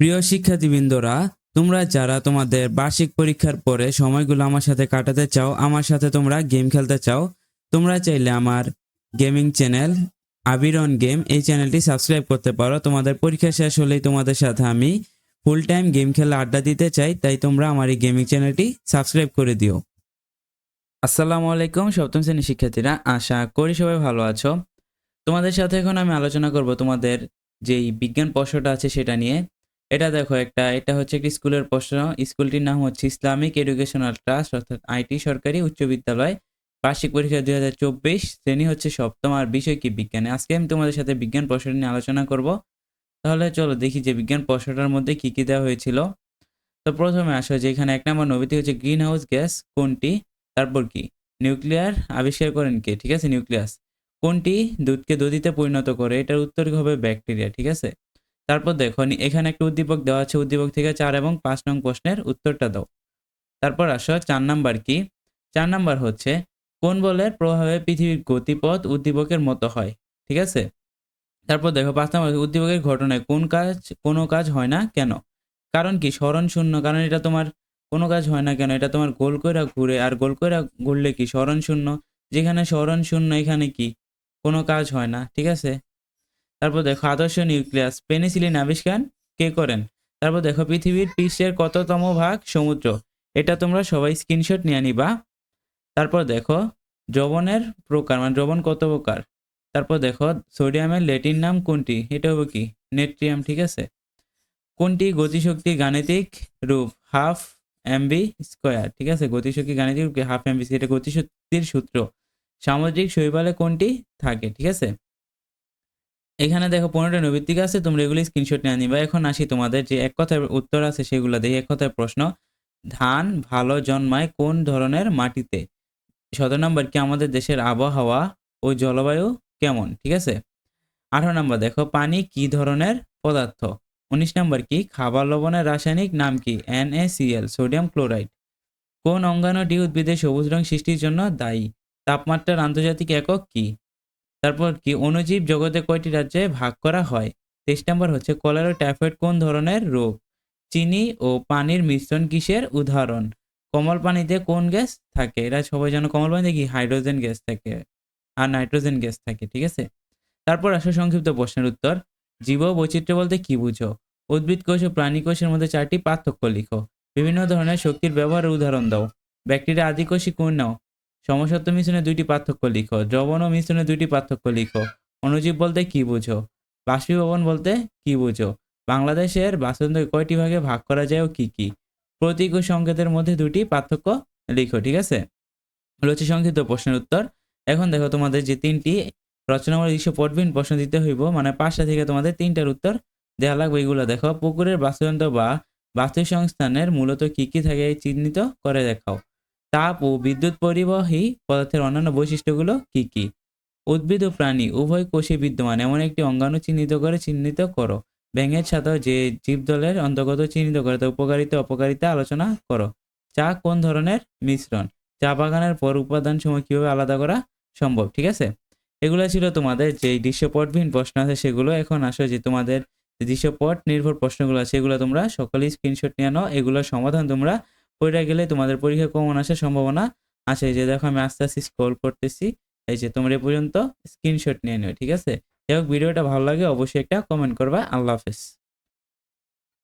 প্রিয় শিক্ষার্থীবৃন্দরা, তোমরা যারা তোমাদের বার্ষিক পরীক্ষার পরে সময়গুলো আমার সাথে কাটাতে চাও, আমার সাথে তোমরা গেম খেলতে চাও, তোমরা চাইলে আমার গেমিং চ্যানেল আবিরন গেম এই চ্যানেলটি সাবস্ক্রাইব করতে পারো। তোমাদের পরীক্ষা শেষ হলেই তোমাদের সাথে আমি ফুল টাইম গেম খেলা আড্ডা দিতে চাই, তাই তোমরা আমার এই গেমিং চ্যানেলটি সাবস্ক্রাইব করে দিও। আসসালামু আলাইকুম সপ্তম শ্রেণির শিক্ষার্থীরা, আশা করি সবাই ভালো আছো। তোমাদের সাথে এখন আমি আলোচনা করব তোমাদের যেই বিজ্ঞান প্রশ্নটা আছে সেটা নিয়ে। এটা দেখো একটা, এটা হচ্ছে একটি স্কুলের প্রশ্ন। স্কুলটির নাম হচ্ছে ইসলামিক এডুকেশনাল ট্রাস্ট, অর্থাৎ আইটি সরকারি উচ্চ বিদ্যালয়। বার্ষিক পরীক্ষা দুই হাজার চব্বিশ, শ্রেণি হচ্ছে সপ্তম আর বিষয় কি বিজ্ঞানে। আজকে আমি তোমাদের সাথে বিজ্ঞান প্রশ্নটি নিয়ে আলোচনা করব। তাহলে চলো দেখি যে বিজ্ঞান প্রশ্নটার মধ্যে কি কি দেওয়া হয়েছিল। তো প্রথমে আসো যে এখানে এক নম্বর নবীতি হচ্ছে গ্রিন হাউস গ্যাস কোনটি? তারপর কি? নিউক্লিয়ার? আবিষ্কার করেন কে? ঠিক আছে, নিউক্লিয়াস। কোনটি? দুধকে দধিতে পরিণত করে। এটার উত্তর হবে ব্যাকটেরিয়া, ঠিক আছে? তারপর দেখো এখানে একটা উদ্দীপক দেওয়া আছে, উদ্দীপক থেকে চার এবং পাঁচ নং প্রশ্নের উত্তরটা দাও। তারপর আসো, চার নাম্বার কি? চার নাম্বার হচ্ছে, কোন বলের প্রভাবে পৃথিবীর গতিপথ উদ্দীপকের মতো হয়? ঠিক আছে? তারপর দেখো, পাঁচ নাম্বার, উদ্দীপকের ঘটনায় কোন কাজ, কোনো কাজ হয় না কেন? কারণ কি? স্মরণ শূন্য, কারণ এটা তোমার কোনো কাজ হয় না কেন? এটা তোমার গোল কইরা ঘুরে, আর গোল কইরা ঘুরলে কি? স্মরণ শূন্য। যেখানে স্মরণ শূন্য, এখানে কি? কোনো কাজ হয় না, ঠিক আছে? তারপর দেখো আদর্শ নিউক্লিয়াস, পেনিসিলিন আবিষ্কার কে করেন? তারপর দেখো পৃথিবীর পৃষ্ঠের কততম ভাগ সমুদ্র? এটা তোমরা সবাই স্ক্রিনশট নিয়ে নিবা। তারপর দেখো দ্রবণের প্রকার মানে দ্রবণ কত প্রকার? তারপর দেখো সোডিয়ামের লেটিন নাম কোনটি? এটা হবে কি? নেট্রিয়াম, ঠিক আছে? কোনটি গতিশক্তি গাণিতিক রূপ? হাফ এমবি স্কোয়ার, ঠিক আছে? গতিশক্তি গাণিতিক রূপ হাফ এমবি, এটা গতিশক্তির সূত্র। সামুদ্রিক শৈবালে কোনটি থাকে, ঠিক আছে? এখানে দেখো পনেরোটা নৈবিত্তিক আছে, তোমরা এগুলি স্ক্রিনশট নিয়ে নিবা। এখন আসি তোমাদের যে এক কথায় উত্তর আছে সেগুলো দেখি এক কথায় প্রশ্ন। ধান ভালো জন্মায় কোন ধরনের মাটিতে? সতেরো নম্বর, কি আমাদের দেশের আবহাওয়া ও জলবায়ু কেমন? ঠিক আছে? আঠারো নম্বর, দেখো পানি কি ধরনের পদার্থ? উনিশ নম্বর, কি খাবার লবণের রাসায়নিক নাম কি? NaCl সোডিয়াম ক্লোরাইড কোন অঙ্গাণুটি উদ্ভিদের সবুজ রং সৃষ্টির জন্য দায়ী? তাপমাত্রার আন্তর্জাতিক একক কি? তারপর কি অণুজীব জগতে কয়টি রাজ্যে ভাগ করা হয়? তেইশ নম্বর হচ্ছে, কলেরা টাইফয়েড কোন ধরনের রোগ? চিনি ও পানির মিশ্রণ কিসের উদাহরণ? কমল পানিতে কোন গ্যাস থাকে? এরা সবাই জানো কমল পানিতে কি? হাইড্রোজেন গ্যাস থাকে আর নাইট্রোজেন গ্যাস থাকে, ঠিক আছে? তারপর আসো সংক্ষিপ্ত প্রশ্নের উত্তর। জীব বৈচিত্র্য বলতে কি বুঝো? উদ্ভিদ কোষ ও প্রাণী কোষের মধ্যে চারটি পার্থক্য লিখো। বিভিন্ন ধরনের শক্তির ব্যবহারের উদাহরণ দাও। ব্যাকটেরিয়া আদিকোষী কোন নাও? সমসত্ব মিশ্রণে দুইটি পার্থক্য লিখো দ্রবণ ও মিশ্রণে দুইটি পার্থক্য লিখো। অনুজীব বলতে কি বুঝো? বাষ্পীভবন বলতে কি বুঝো? বাংলাদেশের বাস্তুতন্ত্র কয়টি ভাগে ভাগ করা যায় ও কি কি? প্রতীক ও সংকেতের মধ্যে দুটি পার্থক্য লিখো, ঠিক আছে? হচ্ছে সংক্ষিপ্ত প্রশ্নের উত্তর। এখন দেখো তোমাদের যে তিনটি রচনামূলক দৃশ্য পটবিন প্রশ্ন দিতে হইব মানে পাঁচটা থেকে তোমাদের তিনটার উত্তর দেওয়া লাগবে এগুলো। দেখো, পুকুরের বাস্তুতন্ত্র বা বাস্তু সংস্থানের মূলত কি কি থাকে চিহ্নিত করে দেখাও। তাপ ও বিদ্যুৎ পরিবাহী পদার্থের অন্যান্য বৈশিষ্ট্যগুলো কি কি? উদ্ভিদ ও প্রাণী, উভয় কোষে বিদ্যমান। এমন একটি অঙ্গাণু চিহ্নিত করে, চিহ্নিত করো। ব্যাঙের সাথেও যে জীবদলের অন্তর্গত চিহ্নিত করে তার উপকারিতা, অপকারিতা আলোচনা করো। চা কোন ধরনের মিশ্রণ? চা বাগানের পর উপাদান সময় কীভাবে আলাদা করা সম্ভব? ঠিক আছে? এগুলো ছিল তোমাদের যে দৃশ্যপটবিহীন প্রশ্ন আছে, সেগুলো এখন আসো যে তোমাদের দৃশ্যপট নির্ভর প্রশ্নগুলো আছে সেগুলো তোমরা সকলেই স্ক্রিনশট নিয়ে নাও। এগুলোর সমাধান তোমরা পড়ে গেলে তোমাদের পরীক্ষা কমন আসার সম্ভাবনা আছে। যে দেখো, আমি আস্তে আস্তে স্ক্রল করতেছি। এই যে তোমরা এ পর্যন্ত স্ক্রিনশট নিয়ে নিও, ঠিক আছে? যাই হোক, ভিডিওটা ভালো লাগে, অবশ্যই একটা কমেন্ট করবা। আল্লাহ হাফেজ।